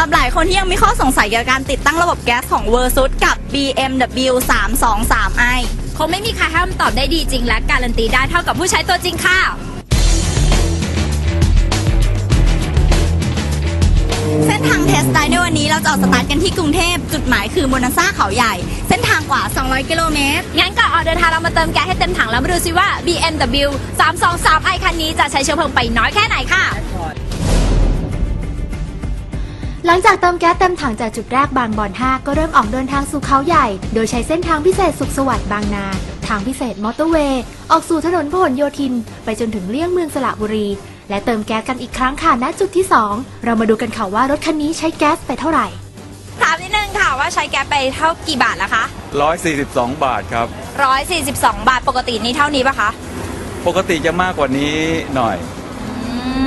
รับหลายคนที่ยังมีข้อสงสัยเกี่ยวกับการติดตั้งระบบแก๊สของ Versus กับ BMW 323i คงไม่มีใครให้คำตอบได้ดีจริงและการันตีได้เท่ากับผู้ใช้ตัวจริงค่ะ เส้นทางเทสไดในวันนี้เราจะออกสตาร์ทกันที่กรุงเทพ จุดหมายคือโมนาซ่าเขาใหญ่ เส้นทางกว่า 200 กิโลเมตร งั้นก่อนออกเดินทางเรามาเติมแก๊สให้เต็มถังแล้วมาดูซิว่า BMW 323i คันนี้จะใช้เชื้อเพลิงไปน้อยแค่ไหนค่ะ หลังจากเติมแก๊สเต็มถังจากจุดแรกบางบอน 5 ก็เริ่มออกเดินทางสู่เขาใหญ่ โดยใช้เส้นทางพิเศษสุขสวัสดิ์บางนา ทางพิเศษมอเตอร์เวย์ ออกสู่ถนนพหลโยธิน ไปจนถึงเลี่ยงเมืองสระบุรี และเติมแก๊สกันอีกครั้งค่ะณจุดที่ 2 เรามาดูกันค่ะว่ารถคันนี้ใช้แก๊สไปเท่าไหร่ ถามนิดนึงค่ะว่าใช้แก๊สไปเท่ากี่บาทละคะ 142 บาทครับ 142 บาทปกตินี่เท่านี้ปะคะ ปกติจะมากกว่านี้หน่อยอื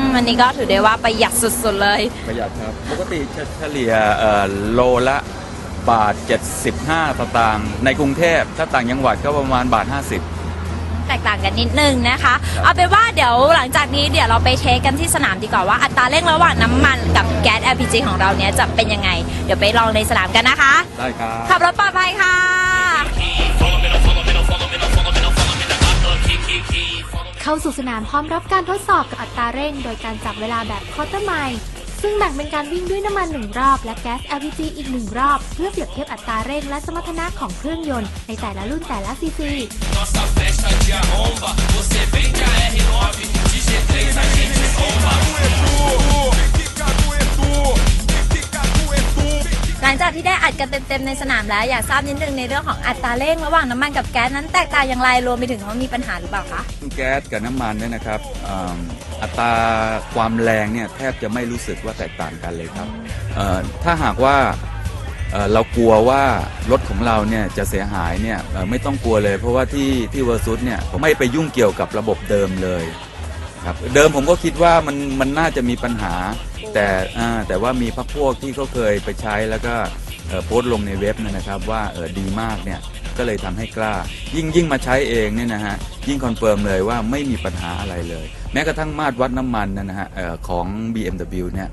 มวันนี้ก็ถือได้ว่าประหยัดสุดๆเลย ประหยัดครับ ปกติจะเฉลี่ยเอ่อโลละบาท 75 สตางค์ในกรุงเทพถ้าต่างจังหวัดก็ประมาณบาท 50 แตกต่างกันนิดนึงนะคะครับเอาเป็นว่าเดี๋ยวหลังจากนี้เดี๋ยวเราไปเทสกันที่สนามดีกว่าว่าอัตราเร่งระหว่างน้ำมันกับแก๊ส LPG ของเราเนี้ยจะเป็นยังไง เดี๋ยวไปลองในสนามกันนะคะ ได้ครับ ขับรถปลอดภัยค่ะ เข้าสู่สนามพร้อมรับการทดสอบกับอัตราเร่ง โดยการจับเวลาแบบคอร์เตอร์ไมล์ซึ่งแบ่งเป็นการวิ่งด้วยน้ำมันหนึ่งรอบ และแก๊ส LPG อีกหนึ่งรอบ เพื่อเปรียบเทียบอัตราเร่งและสมรรถนะของเครื่องยนต์ในแต่ละรุ่นแต่ละซีซี อัดกันเต็มๆในสนามแล้ว อยากทราบนิดนึงในเรื่องของอัตราเร่งระหว่างน้ำมันกับแก๊สนั้นแตกต่างอย่างไรรวมไปถึงว่ามีปัญหาหรือเปล่าคะ แก๊สกับน้ำมันเนี่ยนะครับอ่าอัตราความแรงเนี่ยแทบจะไม่รู้สึกว่าแตกต่างกันเลยครับเอ่อถ้าหากว่าเอ่อเรากลัวว่ารถของเราเนี่ยจะเสียหายเนี่ยเอ่อไม่ต้องกลัวเลย เพราะว่าที่ที่เวอร์ซุสเนี่ยผมไม่ไปยุ่งเกี่ยวกับระบบเดิมเลยครับเดิมผมก็คิดว่ามันมันน่าจะมีปัญหา แต่อ่าแต่ว่ามีพักพวกที่เขาเคยไปใช้แล้วก็ โพสต์ลงในเว็บเนยนะครับว่าเออดีมากเนี่ยก็เลยทำให้กล้า ยิ่งยิ่งมาใช้เองเนี่ยนะฮะยิ่งคอนเฟิร์มเลยว่าไม่มีปัญหาอะไรเลย แม้กระทั่งมาตรวัดน้ำมันนะฮะเอ่อของ BMW เนี่ย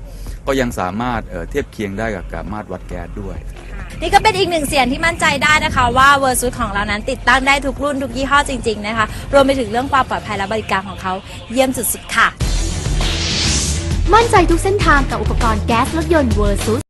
ก็ยังสามารถเอ่อเทียบเคียงได้กับกับมาตรวัดแก๊สด้วย นี่ก็เป็นอีกหนึ่งเสียงที่มั่นใจได้นะคะว่าเวอร์ซูของเรานั้นติดตั้งได้ทุกรุ่นทุกยี่ห้อจริงๆนะคะรวมไปถึงเรื่องความปลอดภัยและบริการของเขาเยี่ยมสุดๆค่ะ มั่นใจทุกเส้นทางกับอุปกรณ์แก๊สรถยนต์ Versus